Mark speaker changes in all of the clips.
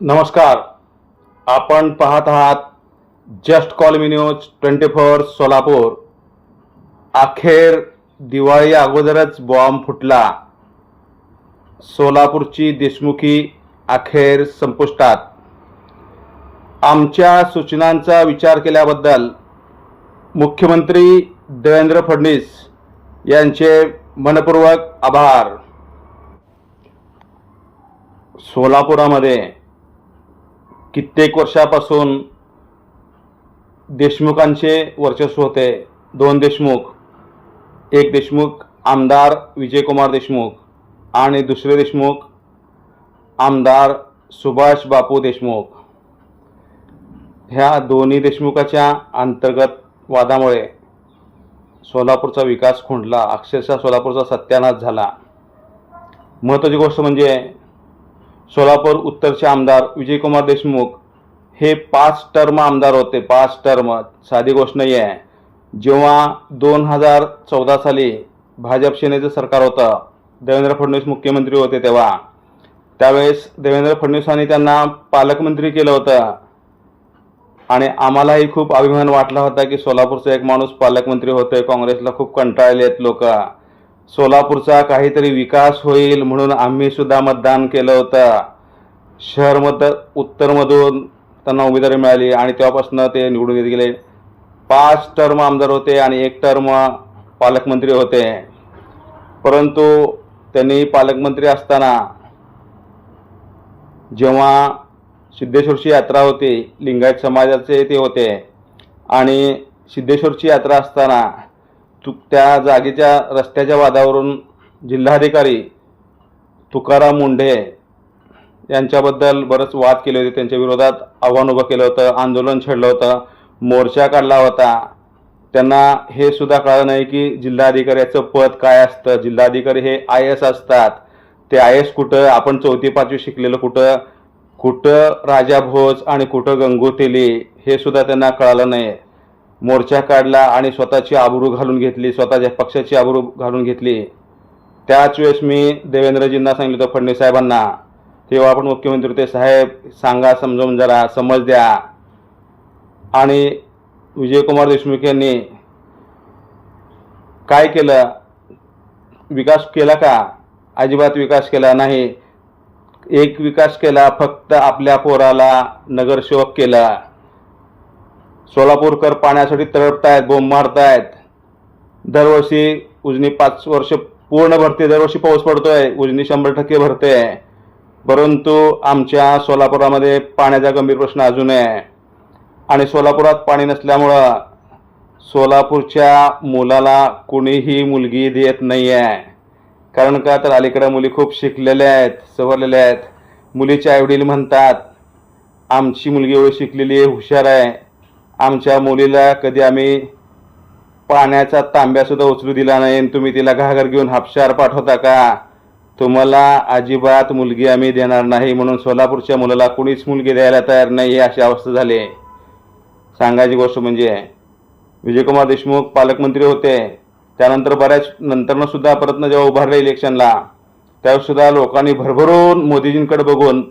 Speaker 1: नमस्कार. आपण पाहत आहात just call me news twenty four Solapur. अखेर दिवाळी अगोदरच बॉम्ब फुटला. सोलापूरची देशमुखी अखेर संपुष्टात. आमच्या सूचनांचा विचार केल्याबद्दल मुख्यमंत्री देवेंद्र फडणवीस यांचे मनपूर्वक आभार. सोलापुरामध्ये कित्येक वर्षापासून देशमुखांचे वर्चस्व होते. दोन देशमुख एक देशमुख आमदार विजयकुमार देशमुख आणि दुसरे देशमुख आमदार सुभाष बापू देशमुख. ह्या दोन्ही देशमुखाच्या अंतर्गत वादामुळे सोलापूरचा विकास खुंडला अक्षरशः सोलापूरचा सत्यानाश झाला. महत्त्वाची गोष्ट म्हणजे सोलापूर उत्तरचे आमदार विजयकुमार देशमुख हे पाच टर्म आमदार होते पाच टर्म. साधी गोष्ट नाही आहे जेव्हा दोन हजार चौदा साली भाजप सेनेचं सरकार होतं देवेंद्र फडणवीस मुख्यमंत्री होते तेव्हा. त्यावेळेस देवेंद्र फडणवीसांनी त्यांना पालकमंत्री केलं होतं. आणि आम्हालाही खूप अभिमान वाटला होता की सोलापूरचा एक माणूस पालकमंत्री होतोय काँग्रेसला खूप कंटाळले आहेत लोक. सोलापूरचा काहीतरी विकास होईल म्हणून आम्ही सुद्धा मतदान केलं होतं. शहर मत उत्तरमधून त्यांना उमेदवारी मिळाली आणि तेव्हापासून ते निवडून येत गेले. पाच टर्म आमदार होते आणि एक टर्म पालकमंत्री होते. परंतु त्यांनी पालकमंत्री असताना जेव्हा सिद्धेश्वरची यात्रा होती लिंगायत समाजाचे ते होते. आणि सिद्धेश्वरची यात्रा असताना तु त्या जागेच्या रस्त्याच्या वादावरून जिल्हाधिकारी तुकाराम मुंढे यांच्याबद्दल बरंच वाद केले होते. त्यांच्या विरोधात आव्हान उभं केलं होतं आंदोलन छेडलं होतं मोर्चा काढला होता. त्यांना हे सुद्धा कळलं नाही की जिल्हाधिकाऱ्याचं पद काय असतं. जिल्हाधिकारी हे आय एस असतात. ते आय एस कुठं? आपण चौथी पाचवी शिकलेलं कुठं? कुठं राजा भोज आणि कुठं गंगोतेली हे सुद्धा त्यांना कळालं नाही. मोर्चा काढला आणि स्वतःची आबरू घालून घेतली स्वतःच्या पक्षाची आबरू घालून घेतली. त्याच वेळेस मी देवेंद्रजींना सांगितलं होतं फडणवीस साहेबांना तेव्हा आपण मुख्यमंत्री होते साहेब सांगा समजावून जरा समज द्या. आणि विजयकुमार देशमुख यांनी काय केलं? विकास केला का? अजिबात विकास केला नाही. एक विकास केला फक्त आपल्या पोराला नगरसेवक केला. सोलापूरकर पाण्यासाठी तळपतायत बोंब मारतायत. दरवर्षी उजनी पाच वर्ष पूर्ण भरते दरवर्षी पाऊस पडतोय उजनी शंभर टक्के भरते. परंतु आमच्या सोलापुरामध्ये पाण्याचा गंभीर प्रश्न अजून आहे. आणि सोलापुरात पाणी नसल्यामुळं सोलापूरच्या मुलाला कुणीही मुलगी देत नाही आहे कारण का? तर अलीकडं मुली खूप शिकलेल्या आहेत सवरलेल्या आहेत. मुलीचे आईवडील म्हणतात आमची मुलगी एवढी शिकलेली आहे हुशार आहे. आमच्या मुलीला कधी आम्ही पाण्याचा तांब्यासुद्धा उचलू दिला नाही आणि तुम्ही तिला घागर घेऊन हापशार पाठवता का? तुम्हाला अजिबात मुलगी आम्ही देणार नाही म्हणून सोलापूरच्या मुलाला कुणीच मुलगी द्यायला तयार नाही ही अशी अवस्था झाली आहे. सांगायची गोष्ट म्हणजे विजयकुमार देशमुख पालकमंत्री होते. त्यानंतर बऱ्याच नंतरनं सुद्धा परतनं जेव्हा उभारले इलेक्शनला त्यावेळीसुद्धा लोकांनी भरभरून मोदीजींकडे बघून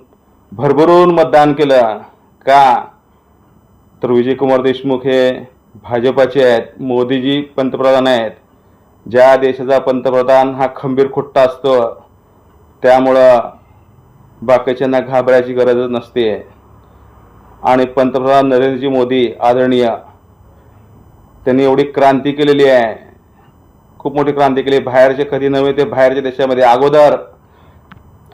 Speaker 1: भरभरून मतदान केलं. का? तर विजयकुमार देशमुख हे भाजपाचे आहेत मोदीजी पंतप्रधान आहेत. ज्या देशाचा पंतप्रधान हा खंबीर खुट्टा असतो त्यामुळं बाकीच्यांना घाबरायची गरजच नसते. आणि पंतप्रधान नरेंद्रजी मोदी आदरणीय त्यांनी एवढी क्रांती केलेली आहे. खूप मोठी क्रांती केली. बाहेरचे कधी नव्हे ते बाहेरच्या देशामध्ये. अगोदर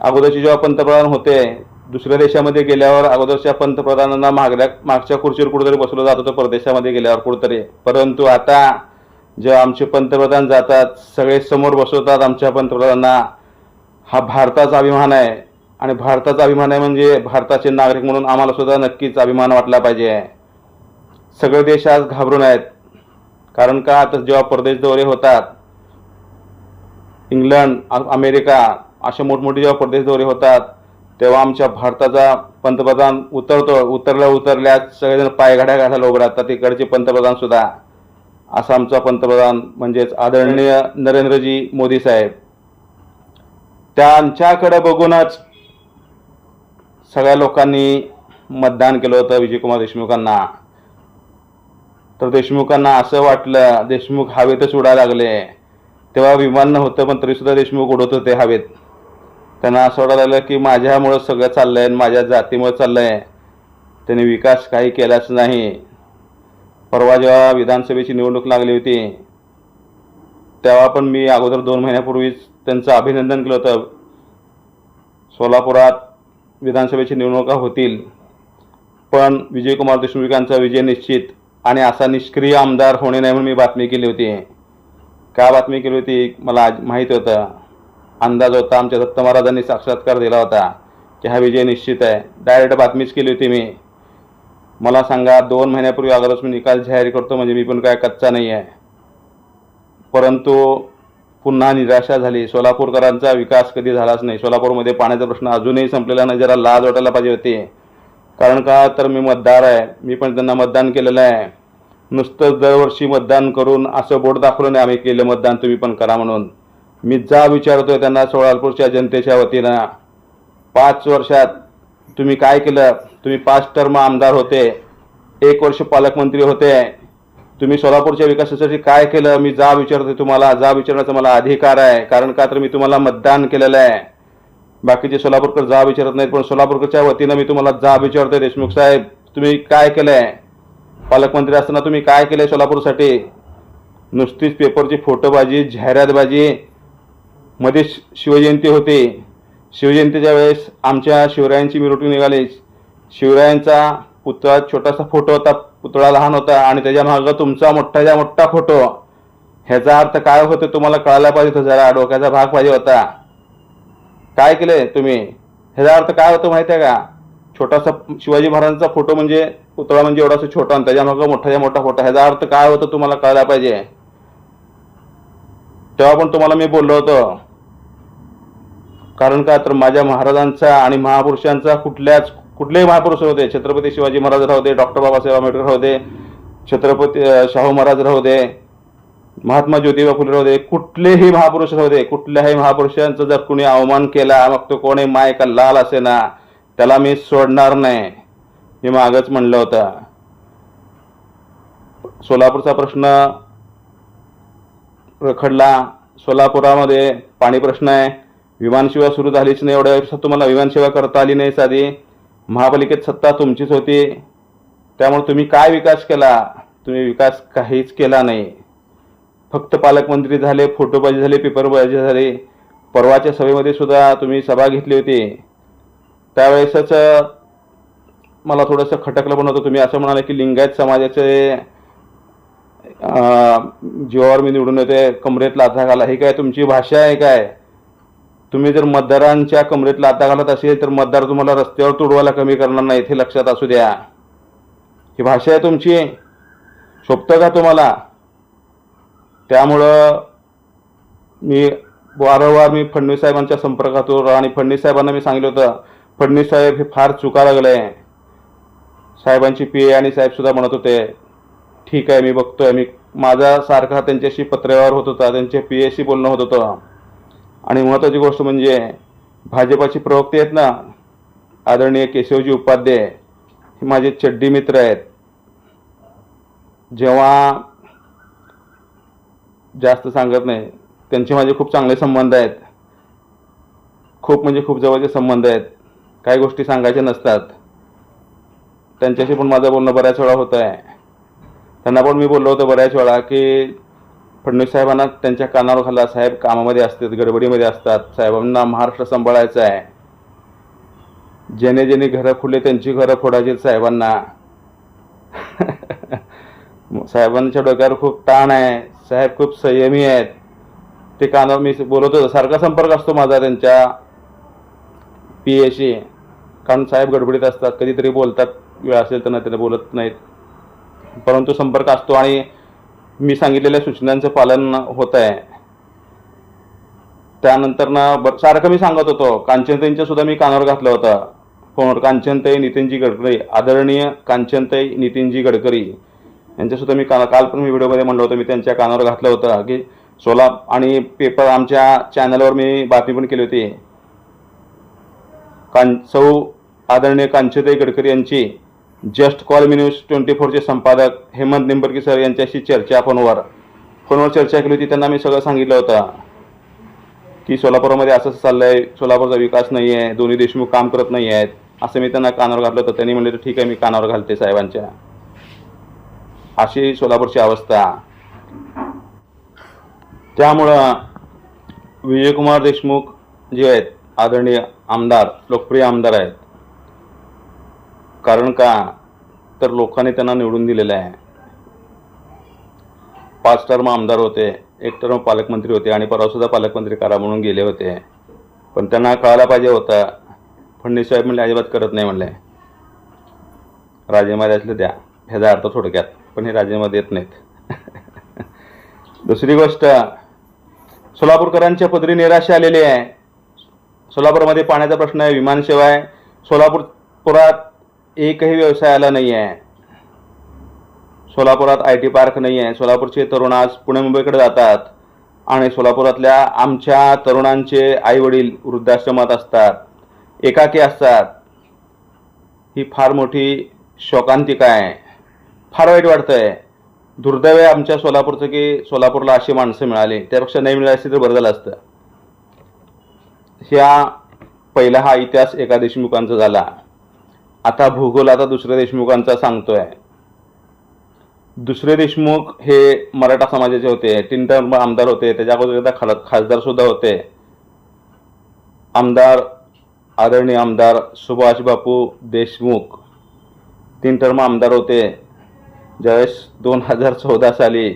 Speaker 1: अगोदरचे जेव्हा पंतप्रधान होते दुसऱ्या देशामध्ये गेल्यावर अगोदरच्या पंतप्रधानांना मागल्या मागच्या खुर्चीवर कुठेतरी बसवलं जात होतं परदेशामध्ये गेल्यावर कुठेतरी. परंतु आता जेव्हा आमचे पंतप्रधान जातात सगळे समोर बसवतात आमच्या पंतप्रधानांना हा भारताचा अभिमान आहे. आणि भारताचा अभिमान आहे म्हणजे भारताचे नागरिक म्हणून आम्हाला सुद्धा नक्कीच अभिमान वाटला पाहिजे. सगळे देश आज घाबरून आहेत. कारण का? आता जेव्हा परदेश दौरे होतात इंग्लंड अमेरिका असे मोठमोठे जेव्हा परदेश दौरे होतात तेव्हा आमच्या भारताचा पंतप्रधान उतरतो उतरल्या उतरल्या सगळेजण पायघड्या घालायला उभं राहतात. तिकडचे पंतप्रधान सुद्धा. असा आमचा पंतप्रधान म्हणजेच आदरणीय नरेंद्रजी मोदी साहेब. त्यांच्याकडे बघूनच सगळ्या लोकांनी मतदान केलं होतं विजयकुमार देशमुखांना. तर देशमुखांना असं वाटलं देशमुख हवेतच उडायला लागले. तेव्हा विमान नव्हतं पण तरीसुद्धा देशमुख उडत होते हवेत. त्यांना असं वाटायला लागलं की माझ्यामुळं सगळं चाललं आहे माझ्या जातीमुळं चाललं आहे त्यांनी विकास काही केलाच नाही. परवा जेव्हा विधानसभेची निवडणूक लागली होती तेव्हा पण मी अगोदर दोन महिन्यापूर्वीच त्यांचं अभिनंदन केलं होतं. सोलापुरात विधानसभेची निवडणुका होतील पण विजयकुमार देशमुखांचा विजय निश्चित आणि असा निष्क्रिय आमदार होणे नाही म्हणून मी बातमी केली होती. का बातमी केली होती मला आज माहीत होतं. अंदाज होता आमच्या दत्त महाराजांनी साक्षात्कार दिला होता की हा विजय निश्चित आहे. डायरेक्ट बातमीच केली होती मी. मला सांगा दोन महिन्यापूर्वी अगोदरच मी निकाल जाहीर करतो म्हणजे मी पण काय कच्चा नाही आहे परंतु पुन्हा निराशा झाली. सोलापूरकरांचा विकास कधी झालाच नाही. सोलापूरमध्ये पाण्याचा प्रश्न अजूनही संपलेला नाही जरा लाज वाटायला पाहिजे होती. कारण का? तर मी मतदार आहे. मी पण त्यांना मतदान केलेलं आहे. नुसतं दरवर्षी मतदान करून असं बोट दाखवलं नाही आम्ही केलं मतदान तुम्ही पण करा म्हणून. मी जा विचारतोय त्यांना सोळापूरच्या जनतेच्या वतीनं. पाच वर्षात तुम्ही काय केलं? तुम्ही पाच टर्म आमदार होते. एक वर्ष पालकमंत्री होते. तुम्ही सोलापूरच्या विकासासाठी काय केलं? मी जा विचारतोय तुम्हाला. जा विचारण्याचा मला अधिकार आहे. कारण का तर मी तुम्हाला मतदान केलेलं आहे. बाकीचे सोलापूरकर जा विचारत नाहीत पण सोलापूरच्या वतीनं मी तुम्हाला जा विचारतोय. देशमुख साहेब तुम्ही काय केलंय? पालकमंत्री असताना तुम्ही काय केलंय सोलापूरसाठी? नुसतीच पेपरची फोटोबाजी जाहिरातबाजी मध्ये शिवजयंती होती. शिवजयंतीच्या वेळेस आमच्या शिवरायांची मिरवणूक निघाली. शिवरायांचा पुतळा छोटासा फोटो होता. पुतळा लहान होता आणि त्याच्या मागं तुमचा मोठाच्या मोठा फोटो. ह्याचा अर्थ काय होतो तुम्हाला कळायला पाहिजे होतं. जरा डोक्याचा भाग पाहिजे होता. काय केलंय तुम्ही? ह्याचा अर्थ काय होतो माहिती आहे का? छोटासा शिवाजी महाराजांचा फोटो म्हणजे पुतळा म्हणजे एवढासा छोटा आणि त्याच्या मागं मोठाच्या मोठा फोटो. ह्याचा अर्थ काय होतो तुम्हाला कळायला पाहिजे? तेव्हा पण तुम्हाला मी बोललो होतो. कारण का? तर माझ्या महाराजांचा आणि महापुरुषांचा कुठल्याच कुठलेही महापुरुष होते छत्रपती शिवाजी महाराज राहू दे डॉक्टर बाबासाहेब आंबेडकर राहू दे छत्रपती शाहू महाराज राहू दे महात्मा ज्योतिबा फुले राहू दे कुठलेही महापुरुष राहू दे. कुठल्याही महापुरुषांचा जर कुणी अवमान केला मग तो कोणी माय का लाल असे ना त्याला मी सोडणार नाही. मी मागच म्हणलं होतं. सोलापूरचा प्रश्न रखडला. सोलापुरामध्ये पाणी प्रश्न आहे. विमानसेवा सुरू झालीच नाही एवढ्या वर्षात तुम्हाला विमानसेवा करता आली नाही साधी. महापालिकेत सत्ता तुमचीच होती. त्यामुळे तुम्ही काय विकास केला? तुम्ही विकास काहीच केला नाही. फक्त पालकमंत्री झाले फोटोबाजी झाले पेपरबाजी झाली. परवाच्या सभेमध्ये सुद्धा तुम्ही सभा घेतली होती. त्यावेळेसच मला थोडंसं खटकलं पण होतं. तुम्ही असं म्हणाले की लिंगायत समाजाचे जीवावर मी निवडून येते कमरेत लाथा घाला ही काय तुमची भाषा आहे काय? तुम्ही जर मतदारांच्या कमरेत लाता घालत असेल तर मतदार तुम्हाला रस्त्यावर तुडवायला कमी करणार नाहीत हे लक्षात असू द्या. ही भाषा आहे तुमची. शोभतं का तुम्हाला? त्यामुळं मी वारंवार मी फडणवीस साहेबांच्या संपर्कात होतो आणि फडणवीस साहेबांना मी सांगितलं होतं फडणवीस साहेब हे फार चुका लागले. साहेबांची पी ए आणि साहेबसुद्धा म्हणत होते ठीक आहे मी बघतोय. मी माझा सारखा त्यांच्याशी पत्रव्यवहार होत होता त्यांच्या पी एशी बोलणं होत होतं. आणि महत्त्वाची गोष्ट म्हणजे भाजपाचे प्रवक्ते आहेत ना आदरणीय केशवजी उपाध्याय हे माझे चड्डी मित्र आहेत. जेव्हा जास्त सांगत नाही त्यांचे माझे खूप चांगले संबंध आहेत. खूप म्हणजे खूप जवळचे संबंध आहेत. काही गोष्टी सांगायच्या नसतात. त्यांच्याशी पण माझं बोलणं बऱ्याच वेळा होतं आहे त्यांना पण मी बोललो होतो बऱ्याच वेळा की फडणवीस साहेबांना त्यांच्या कानावर घाला साहेब कामामध्ये असतात गडबडीमध्ये असतात. साहेबांना महाराष्ट्र सांभाळायचं आहे. ज्याने ज्याने घरं फुले त्यांची घरं फोडायची आहेत साहेबांना. साहेबांच्या डोक्यावर खूप ताण आहे. साहेब खूप संयमी आहेत. ते कानावर मी बोलवतो सारखा संपर्क असतो माझा त्यांच्या पी एशी कारण साहेब गडबडीत असतात कधीतरी बोलतात. वेळ असेल तर नाही त्यांना बोलत नाहीत. परंतु संपर्क असतो आणि मी सांगितलेल्या सूचनांचं पालन होत आहे. त्यानंतर ना ब सारखं मी सांगत होतो कांचनताईंच्या सुद्धा मी कानावर घातलं होतं. फोनवर कांचनताई नितीनजी गडकरी आदरणीय कांचनताई नितीनजी गडकरी यांच्यासुद्धा मी काना काल पण मी व्हिडिओमध्ये म्हणलं होतं मी त्यांच्या कानावर घातलं होतं की सोला आणि पेपर आमच्या चॅनलवर मी बातमी पण केली होती. कां सौ आदरणीय कांचनताई गडकरी यांची just call me news twenty फोरचे संपादक हेमंत निंबर्गी सर यांच्याशी चर्चा फोनवर. फोनवर चर्चा केली होती त्यांना मी सगळं सांगितलं होतं की सोलापूरमध्ये असं चाललं चाललंय सोलापूरचा विकास नाही आहे दोन्ही देशमुख काम करत नाही आहेत असं मी त्यांना कानावर घातलं होतं. त्यांनी म्हणले ठीक आहे मी कानावर घालते साहेबांच्या. अशी सोलापूरची अवस्था. त्यामुळं विजयकुमार देशमुख जे आहेत आदरणीय आमदार लोकप्रिय आमदार आहेत कारण का? तर लोकांनी त्यांना निवडून दिलेलं आहे. पाच टर्म आमदार होते एक टर्म पालकमंत्री होते आणि परवासुद्धा पालकमंत्री करा म्हणून गेले होते. पण त्यांना कळायला पाहिजे होता. फडणवीस साहेब म्हणले अजिबात करत नाही म्हणले. राजेमध्ये असले द्या. ह्याचा अर्थ थोडक्यात पण हे राजेमध्ये येत नाहीत. दुसरी गोष्ट सोलापूरकरांच्या पदरी निराशा आलेली आहे. सोलापूरमध्ये पाण्याचा प्रश्न आहे विमानसेवा आहे. सोलापूर पुरात एकही व्यवसाय आला नाही आहे सोलापुरात आय टी पार्क नाही आहे सोलापूरचे तरुण आज पुणे मुंबईकडे जातात आणि सोलापुरातल्या आमच्या तरुणांचे आई वडील वृद्धाश्रमात असतात. एकाकी असतात. ही फार मोठी शोकांतिका आहे. फार वाईट वाटतंय. दुर्दैव आहे आमच्या सोलापूरचं की सोलापूरला अशी माणसं मिळाली. त्यापेक्षा नाही मिळाली असती तर बरं झालं असतं. ह्या पहिला हा इतिहास एका देशमुखांचा झाला. आता भूगोल आता दुसऱ्या देशमुखांचा सांगतोय. दुसरे देशमुख हे मराठा समाजाचे होते तीन टर्म आमदार होते त्याच्या अगोदर एकदा खासदार सुद्धा होते. आमदार आदरणीय आमदार सुभाष बापू देशमुख तीन टर्म आमदार होते. ज्यावेळेस दोन हजार चौदा साली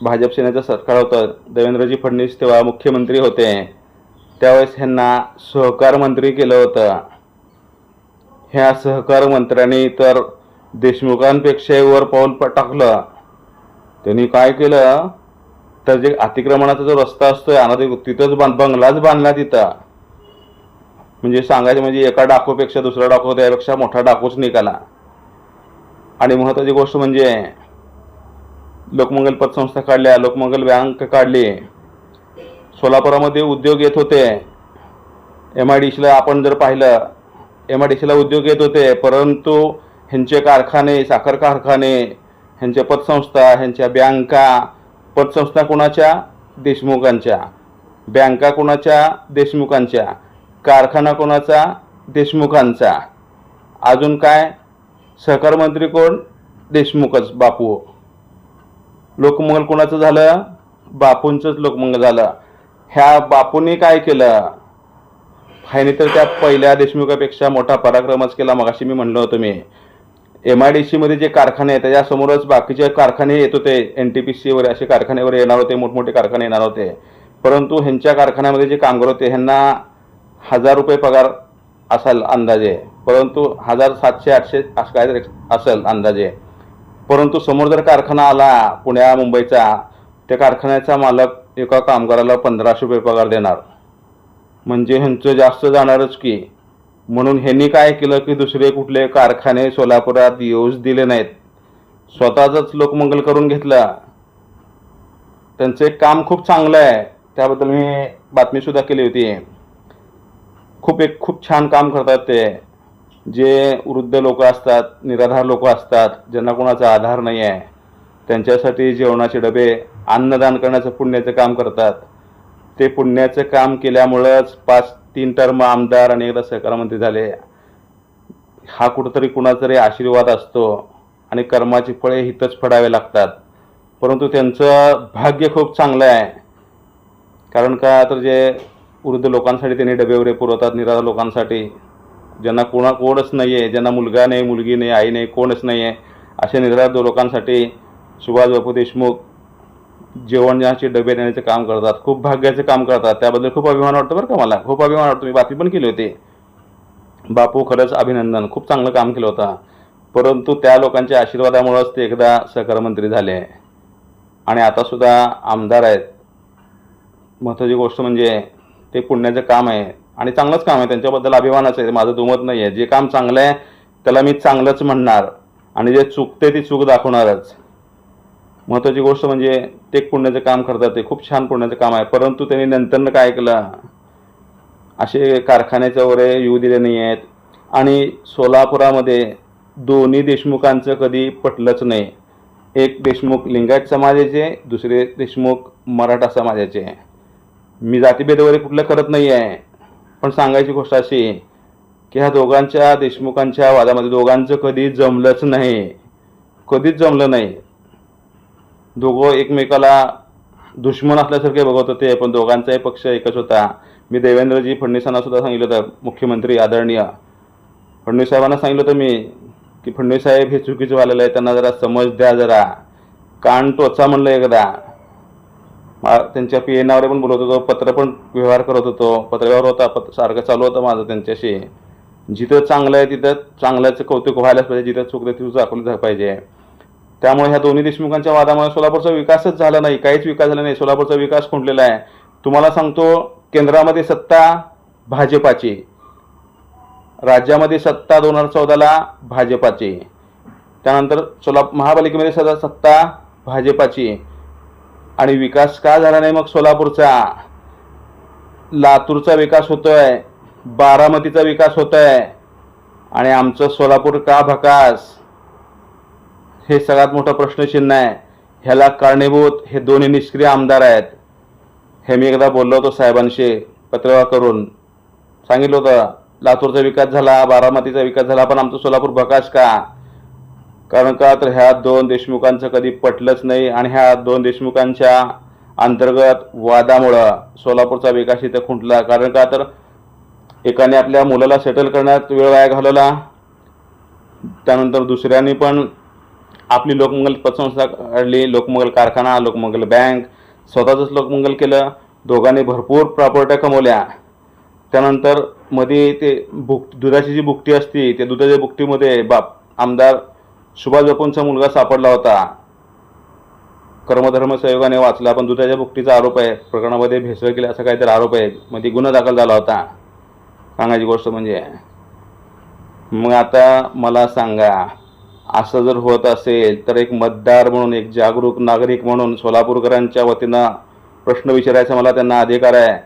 Speaker 1: भाजप सेनेचं सरकार होतं देवेंद्रजी फडणवीस तेव्हा मुख्यमंत्री होते. त्यावेळेस ह्यांना सहकार मंत्री केलं होतं. ह्या सहकार मंत्र्यांनी तर देशमुखांपेक्षाही वर पाऊल टाकलं. त्यांनी काय केलं? तर जे अतिक्रमणाचा जो रस्ता असतोय अनाधिक तिथंच बांध बंगलाच बांधला तिथं. म्हणजे सांगायचं म्हणजे एका डाकूपेक्षा दुसरा डाकू त्यापेक्षा मोठा डाकूच निघाला. आणि महत्त्वाची गोष्ट म्हणजे लोकमंगल पतसंस्था काढल्या लोकमंगल बँक काढली. सोलापुरामध्ये उद्योग येत होते. एम आय डी सीला आपण जर पाहिलं एम आय डी सीला उद्योग येत होते परंतु ह्यांचे कारखाने साखर कारखाने ह्यांच्या पतसंस्था ह्यांच्या बँका पतसंस्था कोणाच्या? देशमुखांच्या. बँका कोणाच्या? देशमुखांच्या. कारखाना कोणाचा? देशमुखांचा. अजून काय? सहकार मंत्री कोण? देशमुखच बापू. लोकमंगल कोणाचं झालं? बापूंचंच लोकमंगल झालं. ह्या बापूंनी काय केलं? ह्याने तर त्या पहिल्या देशमुखापेक्षा मोठा पराक्रमच केला. मगाशी मी म्हणलं होतं मी. एम आय डी सीमध्ये जे कारखाने आहेत त्याच्यासमोरच बाकीचे कारखाने येत होते. एन टी पी सी वगैरे असे कारखानेवर येणार होते मोठमोठे कारखाने येणार होते. परंतु ह्यांच्या कारखान्यामध्ये जे कामगार होते ह्यांना हजार रुपये पगार असाल अंदाजे. परंतु हजार सातशे आठशे असं काहीतरी असेल अंदाजे. परंतु समोर जर कारखाना आला पुण्या मुंबईचा त्या कारखान्याचा मालक एका कामगाराला पंधराशे रुपये पगार देणार. म्हणजे ह्यांचं जास्त जाणारच की. म्हणून ह्यांनी काय केलं की दुसरे कुठले कारखाने सोलापुरात येऊच दिले नाहीत. स्वतःच लोकमंगल करून घेतला. त्यांचं एक काम खूप चांगलं आहे. त्याबद्दल मी बातमीसुद्धा केली होती. खूप एक खूप छान काम करतात ते. जे वृद्ध लोक असतात निराधार लोक असतात ज्यांना कोणाचा आधार नाही आहे त्यांच्यासाठी जेवणाचे डबे अन्नदान करण्याचं पुण्याचं काम करतात. ते पुण्याचं काम केल्यामुळंच पाच तीन टर्म आमदार आणि एकदा सहकार मंत्री झाले. हा कुठंतरी कुणातरी तरी आशीर्वाद असतो आणि कर्माची फळे हितच फडावे लागतात. परंतु त्यांचं भाग्य खूप चांगलं आहे. कारण का तर जे वृद्ध लोकांसाठी त्यांनी डबे वगैरे पुरवतात निराधार लोकांसाठी. ज्यांना कोणा कोणच नाही आहे ज्यांना मुलगा नाही मुलगी नाही आई नाही कोणच नाही आहे अशा निराधार लोकांसाठी सुभाष बापू देशमुख जेवणाचे डबे देण्याचे काम करतात खूप भाग्याचे काम करतात. त्याबद्दल खूप अभिमान वाटतो बरं का मला. खूप अभिमान वाटतो. मी बातमी पण केली होती. बापू खरंच अभिनंदन. खूप चांगलं काम केलं होतं. परंतु त्या लोकांच्या आशीर्वादामुळंच ते एकदा सहकार मंत्री झाले. आणि आता सुद्धा आमदार आहेत. महत्त्वाची गोष्ट म्हणजे ते पुण्याचं काम आहे. आणि चांगलंच काम आहे. त्यांच्याबद्दल अभिमानच आहे. माझं दुमत नाही आहे जे काम चांगलं आहे त्याला मी चांगलंच म्हणणार. आणि जे चुकते ती चूक दाखवणारच. महत्त्वाची गोष्ट म्हणजे ते पुण्याचं काम करतात ते खूप छान पुण्याचं काम आहे. परंतु त्यांनी नंतरनं काय केलं असे कारखान्याच्या वगैरे येऊ दिले नाही आहेत आणि सोलापुरामध्ये दोन्ही देशमुखांचं कधी पटलंच नाही. एक देशमुख लिंगायत समाजाचे दुसरे देशमुख मराठा समाजाचे. मी जातीभेद वगैरे कुठलं करत नाही आहे पण सांगायची गोष्ट अशी की ह्या दोघांच्या देशमुखांच्या वादामध्ये दोघांचं कधी जमलंच नाही. कधीच जमलं नाही. दोघं एकमेकाला दुश्मन असल्यासारखे बघत होते पण दोघांचाही पक्ष एकच होता. मी देवेंद्रजी फडणवीसांना सुद्धा सांगितलं होतं मुख्यमंत्री आदरणीय. फडणवीस साहेबांना सांगितलं होतं मी की फडणवीस साहेब हे चुकीचं झालेलं आहे त्यांना जरा समज द्या जरा. कान टोचा म्हणलं एकदा. मा- त्यांच्या पी एनावर पण बोलत होतो पत्र पण व्यवहार करत होतो. पत्रव्यवहार होता पत्र सारखं चालू होतं माझं त्यांच्याशी. जिथं चांगलं आहे तिथं चांगल्याचं कौतुक व्हायलाच पाहिजे जिथं चुकतं तिथं दाखवलं पाहिजे. त्यामुळे ह्या दोन्ही देशमुखांच्या वादामुळे सोलापूरचा विकासच झाला नाही काहीच विकास झाला नाही. सोलापूरचा विकास खुंटलेला आहे. तुम्हाला सांगतो केंद्रामध्ये सत्ता भाजपाची राज्यामध्ये सत्ता दोन हजार चौदाला भाजपाची त्यानंतर सोला महापालिकेमध्ये सदा सत्ता भाजपाची आणि विकास का झाला नाही मग सोलापूरचा? लातूरचा विकास होतोय बारामतीचा विकास होतोय. आणि आमचं सोलापूर का भकास? हे सगळ्यात मोठं प्रश्नचिन्ह आहे. ह्याला कारणीभूत हे दोन्ही निष्क्रिय आमदार आहेत. हे मी एकदा बोललो होतो साहेबांशी पत्रव्यवहार करून. सांगितलं होतं लातूरचा विकास झाला बारामतीचा विकास झाला पण आमचं सोलापूर भकास का? कारण का तर ह्या दोन देशमुखांचं कधी पटलंच नाही आणि ह्या दोन देशमुखांच्या अंतर्गत वादामुळं सोलापूरचा विकास इथं खुंटला. कारण का तर एकाने आपल्या मुलाला सेटल करण्यात वेळ वाया घालवला. त्यानंतर दुसऱ्याने पण आपली लोकमंगल पतसंस्था काढली लोकमंगल कारखाना लोकमंगल बँक स्वतःचंच लोकमंगल केलं दोघांनी भरपूर प्रॉपर्ट्या कमवल्या. त्यानंतरमध्ये ते बुक दुधाची जी बुकटी असती त्या दुधाच्या बुकटीमध्ये बाप आमदार सुभाष बापूंचा मुलगा सापडला होता. कर्मधर्म सहयोगाने वाचला पण दुधाच्या बुकटीचा आरोप आहे. प्रकरणामध्ये भेसळ केला असा काहीतरी आरोप आहे. मध्ये गुन्हा दाखल झाला होता. सांगायची गोष्ट म्हणजे. मग आता मला सांगा असं जर होत असेल तर एक मतदार म्हणून एक जागरूक नागरिक म्हणून सोलापूरकरांच्या वतीनं प्रश्न विचारायचा मला त्यांना अधिकार आहे.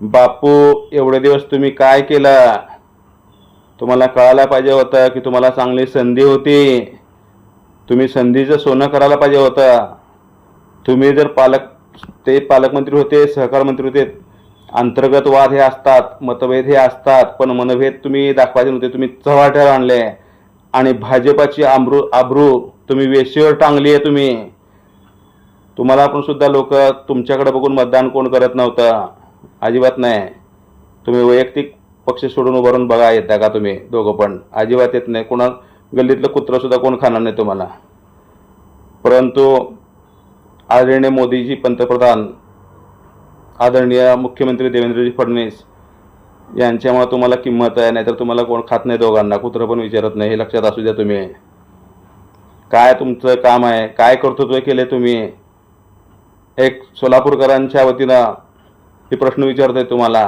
Speaker 1: बापू एवढे दिवस तुम्ही काय केलं? तुम्हाला कळायला पाहिजे होतं की तुम्हाला चांगली संधी होती. तुम्ही संधीचं सोनं करायला पाहिजे होतं. तुम्ही जर पालक ते पालकमंत्री होते सहकार मंत्री होते अंतर्गत वाद हे असतात मतभेद हे असतात पण मनभेद तुम्ही दाखवायचे नव्हते तुम्ही चव्हाट्यावर आणले. आणि भाजपाची आमरू आब्रू तुम्ही वेशीवर टांगली आहे तुम्ही. तुम्हाला पण सुद्धा लोक तुमच्याकडे बघून मतदान कोण करत नव्हतं? अजिबात नाही. तुम्ही वैयक्तिक पक्ष सोडून उभारून बघा येता का तुम्ही दोघं पण? अजिबात येत नाही. कोणा गल्लीतलं कुत्रंसुद्धा कोण खाणार नाही तुम्हाला. परंतु आदरणीय मोदीजी पंतप्रधान आदरणीय मुख्यमंत्री देवेंद्रजी फडणवीस यांच्यामुळे तुम्हाला किंमत आहे नाहीतर तुम्हाला कोण खात नाही दोघांना. कुत्रं पण विचारत नाही हे लक्षात असू द्या तुम्ही. काय तुमचं काम आहे? काय कर्तृत्व केले तुम्ही? एक सोलापूरकरांच्या वतीनं हे प्रश्न विचारतोय तुम्हाला.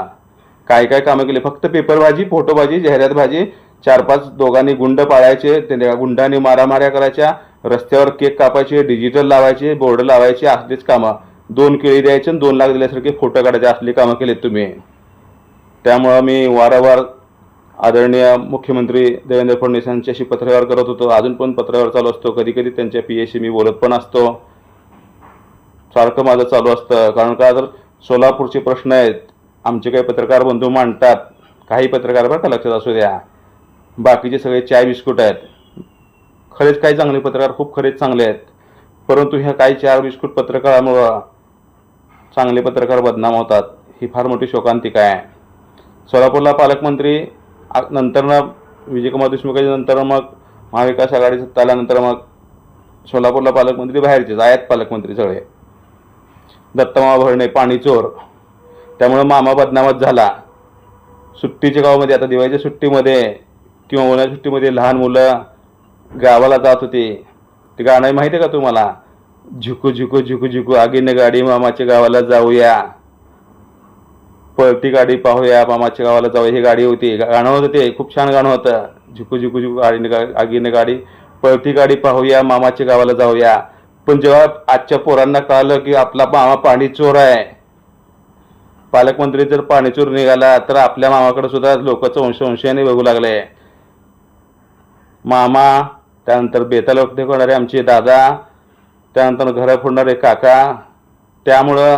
Speaker 1: काय काय कामं केली? फक्त पेपरबाजी फोटोबाजी जाहिरातबाजी चार पाच दोघांनी गुंड पाळायचे त्या गुंडांनी मारामाऱ्या करायच्या रस्त्यावर केक कापायचे डिजिटल लावायचे बोर्ड लावायचे असलीच कामं. दोन केळी द्यायचे आणि दोन लाख दिल्यासारखे फोटो काढायचे असली कामं केलीत तुम्ही. त्यामुळं मी वारंवार आदरणीय मुख्यमंत्री देवेंद्र फडणवीस यांच्याशी पत्रव्यवहार करत होतो. अजून पण पत्रव्यवहार चालू असतो. कधी कधी त्यांच्या पी एशी मी बोलत पण असतो. सारखं माझं चालू असतं. कारण का तर सोलापूरचे प्रश्न आहेत. आमचे काही पत्रकार बंधू मांडतात. काही पत्रकार बरं का लक्षात असू द्या. बाकीचे सगळे चाय बिस्कुट आहेत. खरेच काही चांगले पत्रकार खूप खरेच चांगले आहेत. परंतु ह्या काही चार बिस्कुट पत्रकारामुळं चांगले पत्रकार बदनाम होतात. ही फार मोठी शोकांतिका आहे. सोलापूरला पालकमंत्री आ- नंतरनं विजयकुमार देशमुखाच्या नंतर मग महाविकास आघाडी सत्ता आल्यानंतर मग सोलापूरला पालकमंत्री बाहेरचेच आहेत पालकमंत्री सगळे. दत्तमामा भरणे पाणी चोर त्यामुळं मामा बदनामत झाला. सुट्टीच्या गावामध्ये आता दिवाळीच्या सुट्टीमध्ये किंवा उन्हाळ्याच्या सुट्टीमध्ये लहान मुलं गावाला जात होती. ते गाणं माहिती आहे का तुम्हाला? झुकू झुकू झुकू झुकू. आगीने गाडी मामाच्या गावाला जाऊया. पळती गाडी पाहूया मामाच्या गावाला जाऊया ही गाडी होती. गाणं होतं ते खूप छान गाणं होतं. झुकू झुकू झुकू गाडीने गा- आगीने गाडी. पळती गाडी पाहूया मामाच्या गावाला जाऊया पण जेव्हा आजच्या पोरांना कळालं की आपला मामा पाणी चोर आहे पालकमंत्री जर पाणीचूर निघाला तर आपल्या मामाकडे सुद्धा लोकचं अंश अंशाने बघू लागले. मामा त्यानंतर बेताल व्यक्त होणारे आमचे दादा त्यानंतर घरं फोडणारे काका त्यामुळं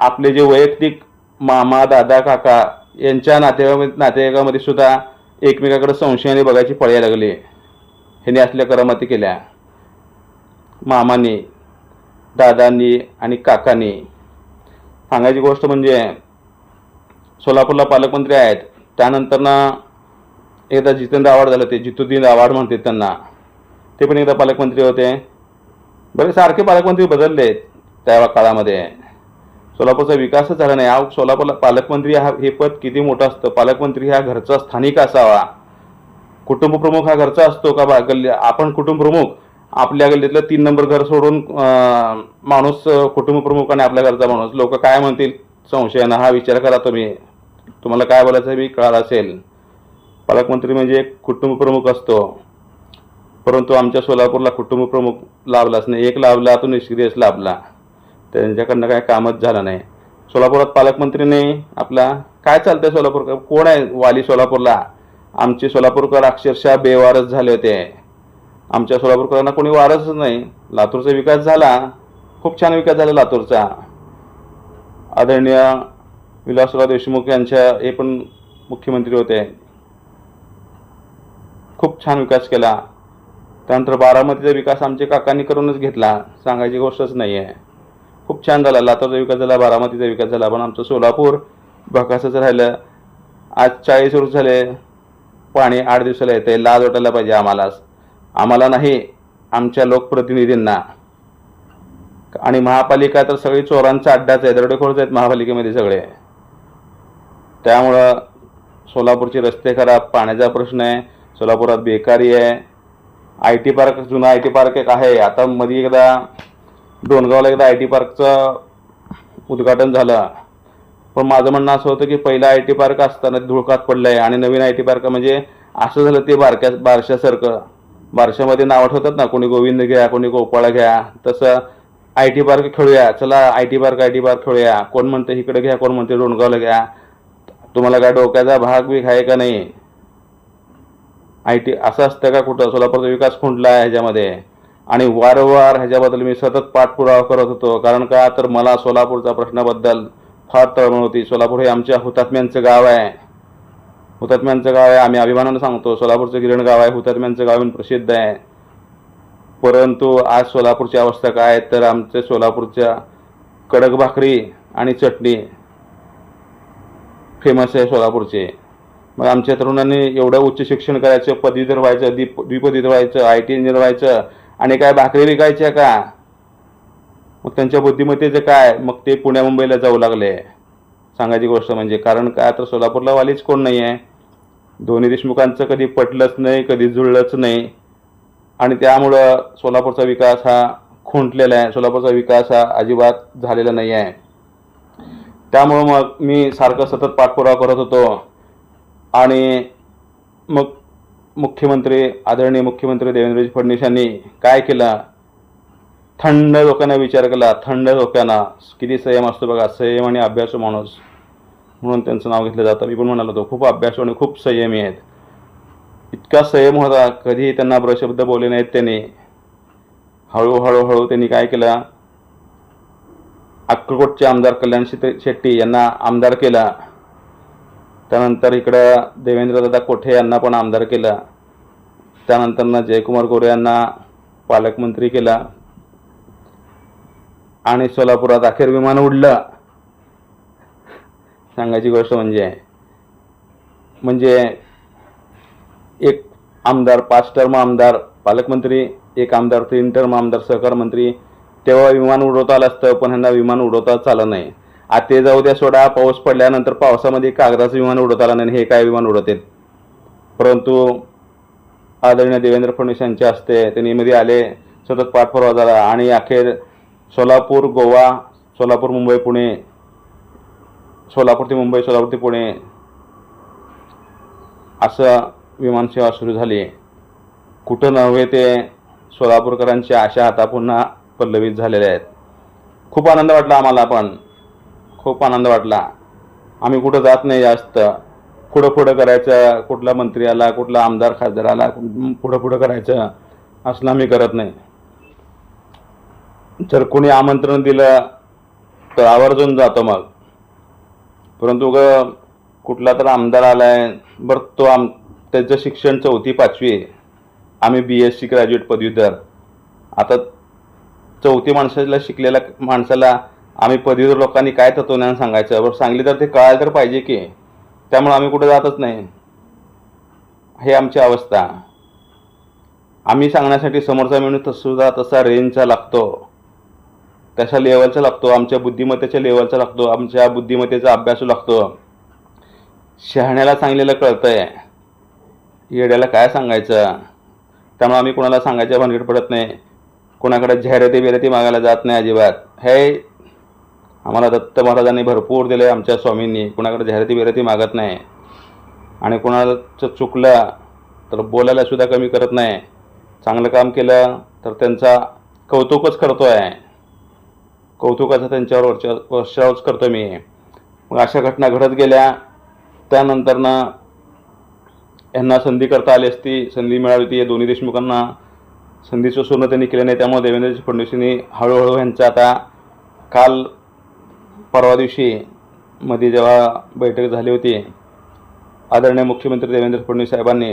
Speaker 1: आपले जे वैयक्तिक मामा दादा काका यांच्या नातेवाईक नातेवाईकामध्ये सुद्धा एकमेकाकडे संशयाने बघायची पळ्या लागली. ह्याने असल्या करामती केल्या. मामाने दादांनी आणि काकांनी. सांगायची गोष्ट म्हणजे सोलापूरला पालकमंत्री आहेत. त्यानंतर ना एकदा जितेंद्र आव्हाड झालं ते जितुद्दीन आव्हाड म्हणते त्यांना. ते पण एकदा पालकमंत्री होते. बरे सारखे पालकमंत्री बदलले त्या काळामध्ये. सोलापूरचा विकासच झाला नाही. हा सोलापूरला पालकमंत्री हा हे पद किती मोठं असतं? पालकमंत्री हा घरचा स्थानिक असावा. कुटुंबप्रमुख हा घरचा असतो का बा? गल्ली आपण कुटुंबप्रमुख आपल्या गल्लीतलं तीन नंबर घर सोडून माणूस कुटुंबप्रमुख आणि आपल्या घरचा माणूस. लोक काय म्हणतील? संशयानं हा विचार करा तुम्ही. तुम्हाला काय बोलायचं मी कळालं असेल. पालकमंत्री म्हणजे एक कुटुंबप्रमुख असतो. परंतु आमच्या सोलापूरला कुटुंबप्रमुख लाभलाच नाही. एक लाभला तो निष्क्रियच लाभला. त्यांच्याकडनं काय कामच झालं नाही. सोलापुरात पालकमंत्रीने आपला काय चालतंय सोलापूर? कोण आहे वाली सोलापूरला? आमचे सोलापूरकर अक्षरशः बेवारस झाले होते. आमच्या सोलापूरकरांना कोणी वारसच नाही. लातूरचा विकास झाला. खूप छान विकास झाला लातूरचा. आदरणीय विलासराव देशमुख यांच्या हे पण मुख्यमंत्री होते. खूप छान विकास केला. त्यानंतर बारामतीचा विकास आमच्या काकांनी करूनच घेतला. सांगायची गोष्टच नाही आहे खूप छान झाला. लातूरचा विकास झाला बारामतीचा विकास झाला. पण आमचं सोलापूर भकासाचं राहिलं. आज चाळीस वर्ष झाले पाणी आठ दिवसाला येते लाज वाटायला पाहिजे आम्हाला. आम्हाला नाही आमच्या लोकप्रतिनिधींना. आणि महापालिका तर सगळी चोरांचा अड्डाच आहे. दरोडेखोरच आहेत महापालिकेमध्ये सगळे. त्यामुळं सोलापूरचे रस्ते खराब पाण्याचा प्रश्न आहे. सोलापुरात बेकारी आहे. आय टी पार्क जुना आय टी पार्क एक आहे. आता मध्ये एकदा डोणगावला एकदा आय टी पार्कचं उद्घाटन झालं. पण माझं म्हणणं असं होतं की पहिला आय टी पार्क असताना धुळकात पडलं आहे आणि नवीन आय टी पार्क म्हणजे असं झालं ते बारक्या बारशासारखं बारशामध्ये नावं ठेवतात ना कोणी गोविंद घ्या कोणी गोपाळा घ्या तसं आय टी पार्क खेळूया. चला I T park I T park खेळूया. कोण म्हणतं इकडे घ्या कोण म्हणते डोणगावला घ्या. तुम्हाला काय डोक्याचा भाग बी आहे का नाही? आय टी असं असतं का कुठं? सोलापूरचा विकास खुंटला आहे ह्याच्यामध्ये. आणि वारंवार ह्याच्याबद्दल मी सतत पाठपुरावा करत होतो. कारण का? तर मला सोलापूरच्या प्रश्नाबद्दल फार तळमळ होती. सोलापूर हे आमच्या हुतात्म्यांचं गाव आहे. हुतात्म्यांचं गाव आहे आम्ही अभिमानानं सांगतो. सोलापूरचं गिरण गाव आहे हुतात्म्यांचं गाव प्रसिद्ध आहे. परंतु आज सोलापूरची अवस्था काय आहे? तर आमच्या सोलापूरच्या कडक भाकरी आणि चटणी फेमस आहे सोलापूरचे. मग आमच्या तरुणांनी एवढं उच्च शिक्षण करायचं पदवीधर व्हायचं दीप द्विपदवीधर व्हायचं आय टी इंजिनियर व्हायचं आणि काय भाकरी विकायच्या का? मग त्यांच्या बुद्धिमत्तेचं काय? मग ते पुण्या मुंबईला जाऊ लागले. सांगायची गोष्ट म्हणजे कारण काय तर सोलापूरला वालीच कोण नाही आहे दोन्ही देशमुखांचं कधी पटलंच नाही कधी जुळलंच नाही. आणि त्यामुळं सोलापूरचा विकास हा खुंटलेला आहे. सोलापूरचा विकास हा अजिबात झालेला नाही आहे त्यामुळं मग मी सारखं सतत पाठपुरावा करत होतो. आणि मग मुख्यमंत्री आदरणीय मुख्यमंत्री देवेंद्रजी फडणवीस यांनी काय केलं? थंड लोकांना विचार केला. थंड लोकांना किती संयम असतो बघा. संयम आणि अभ्यासू माणूस. म्हणून त्यांचं नाव घेतलं जातं. मी पण म्हणालो होतो खूप अभ्यासू आणि खूप संयमी आहेत. इतका संयम होता कधीही त्यांना ब्रशब्द बोलले नाहीत त्यांनी. हळूहळू हळू त्यांनी काय केलं? अक्कलकोटचे आमदार कल्याण शेट्टी यांना आमदार केला. त्यानंतर इकडं देवेंद्रदादा कोठे यांना पण आमदार केलं. त्यानंतर जयकुमार गोरे यांना पालकमंत्री केला. आणि सोलापुरात अखेर विमान उडलं. सांगायची गोष्ट म्हणजे म्हणजे एक आमदार पाच टर्म आमदार पालकमंत्री एक आमदार तीन टर्म आमदार सहकार मंत्री तेव्हा विमान उडवता आलं असतं पण ह्यांना विमान उडवता चालं नाही. आते जाऊ द्या सोडा पाऊस पडल्यानंतर पावसामध्ये कागदाचं विमान उडत आलं नाही हे काय विमान उडवते परंतु आदरणीय देवेंद्र फडणवीस यांच्या हस्ते त्यांनी मध्ये आले सतत पाठपुरावा झाला आणि अखेर सोलापूर गोवा सोलापूर मुंबई पुणे सोलापूर ते मुंबई सोलापूर ते पुणे असं विमानसेवा सुरू झाली. कुठं नव्हे ते सोलापूरकरांच्या आशा आता पुन्हा पल्लवित झालेल्या आहेत. खूप आनंद वाटला आम्हाला पण. खूप आनंद वाटला. आम्ही कुठं जात नाही जास्त. पुढं पुढं करायचं कुठला मंत्री आला कुठला आमदार खासदार आला पुढं पुढं करायचं असलं आम्ही करत नाही. जर कोणी आमंत्रण दिलं तर आवर्जून जातो मग. परंतु ग कुठला तर आमदार आलाय बरं तो आम त्याचं शिक्षण चौथी पाचवी आहे. आम्ही बी एस सी ग्रॅज्युएट पदवीधर आता चौथी माणसाला शिकलेल्या माणसाला आम्ही पदवीधर लोकांनी काय तत्वज्ञान सांगायचं. बरं सांगली तर ते कळायला तर पाहिजे की त्यामुळे आम्ही कुठं जातच नाही. हे आमची अवस्था. आम्ही सांगण्यासाठी समोरचा मेनू तसुद्धा तसा रेंजचा लागतो. तशा लेवलचा लागतो. आमच्या बुद्धिमत्तेच्या लेवलचा लागतो. आमच्या बुद्धिमत्तेचा अभ्यास लागतो. शहाण्याला सांगलेलं कळतंय. येड्याला काय सांगायचं? त्यामुळे आम्ही कोणाला सांगायच्या भानगड पडत नाही. कोणाकडे जाहिराती बिराती मागायला जात नाही अजिबात. हे आम्हाला दत्त महाराजांनी भरपूर दिले आमच्या स्वामींनी. कुणाकडे जाहिराती बिराती मागत नाही. आणि कोणाचं चुकलं तर बोलायलासुद्धा कमी करत नाही. चांगलं काम केलं तर त्यांचा कौतुकच करतो आहे कौतुकाचा त्यांच्यावर वर्षा वर्षावच करतो मी. मग अशा घटना घडत गेल्या. त्यानंतरनं यांना संधी करता आली असती. संधी मिळाली होती या दोन्ही देशमुखांना. संधीचं सोनं त्यांनी केलं नाही त्यामुळे देवेंद्र फडणवीसांनी हळूहळू यांचा आता काल परवा दिवशी मध्ये जेव्हा बैठक झाली होती आदरणीय मुख्यमंत्री देवेंद्र फडणवीस साहेबांनी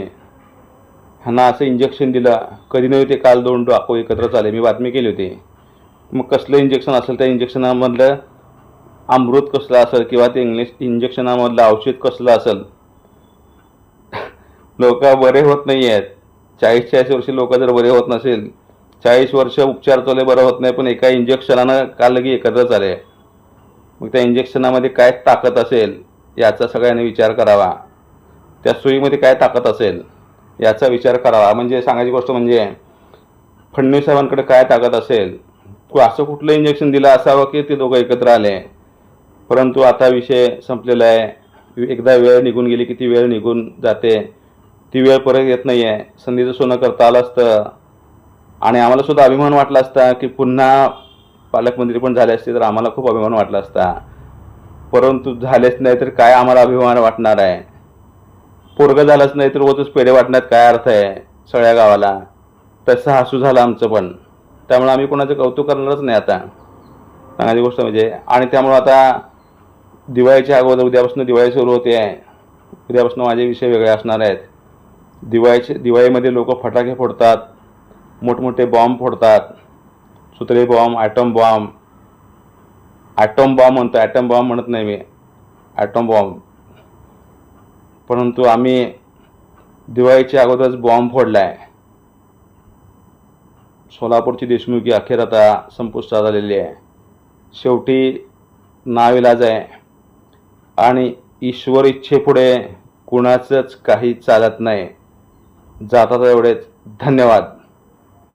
Speaker 1: ह्यांना असं इंजेक्शन दिलं कधी नव्हते काल दोन डाकू एकत्र चाले मी बातमी केली होती. मग कसलं इंजेक्शन असेल त्या इंजेक्शनामधलं अमृत कसलं असेल किंवा ते इंग्लिश इंजेक्शनामधलं औषध कसलं असेल? लोक बरे होत नाही आहेत चाळीस चाळीस वर्षी लोक जर बरे होत नसेल चाळीस वर्ष उपचार चालले बरं होत नाही पण एका इंजेक्शनानं काल लगी एकत्र चाले मग त्या इंजेक्शनामध्ये काय ताकद असेल याचा सगळ्यांनी विचार करावा. त्या सुईमध्ये काय ताकद असेल याचा विचार करावा. म्हणजे सांगायची गोष्ट म्हणजे फडणवीस साहेबांकडे काय ताकद असेल तू असं कुठलं इंजेक्शन दिलं असावं की ते दोघं एकत्र आले? परंतु आता विषय संपलेला आहे. एकदा वेळ निघून गेली की ती वेळ निघून जाते. ती वेळ परत येत नाही आहे संधीचं सोनं करता आलं असतं. आणि आम्हालासुद्धा अभिमान वाटला असता की पुन्हा पालकमंत्री पण झाले असते तर आम्हाला खूप अभिमान वाटला असता. परंतु झालेच नाही तर काय आम्हाला अभिमान वाटणार आहे? पोरगं झालंच नाही तर रोजच पेढे वाटण्यात काय अर्थ आहे सगळ्या गावाला? तसं हसू झालं आमचं पण. त्यामुळे आम्ही कोणाचं कौतुक करणारच नाही आता. सांगायची गोष्ट म्हणजे आणि त्यामुळं आता दिवाळीच्या अगोदर उद्यापासून दिवाळी सुरू होते. आहे उद्यापासून माझे विषय वेगळे असणार आहेत. दिवाळीचे दिवाळीमध्ये लोक फटाके फोडतात मोठमोठे बॉम्ब फोडतात. Sutale bomb atom bomb atom bomb म्हणतो ॲटम बॉम्ब म्हणत नाही मी. ॲटम बॉम्ब परंतु आम्ही दिवाळीच्या अगोदरच बॉम्ब फोडला आहे सोलापूरची देशमुखी अखेर आता संपुष्टात आलेली आहे. शेवटी नाविलाज आहे. आणि ईश्वर इच्छेपुढे कुणाचंच काही चालत नाही. जातात एवढेच. धन्यवाद.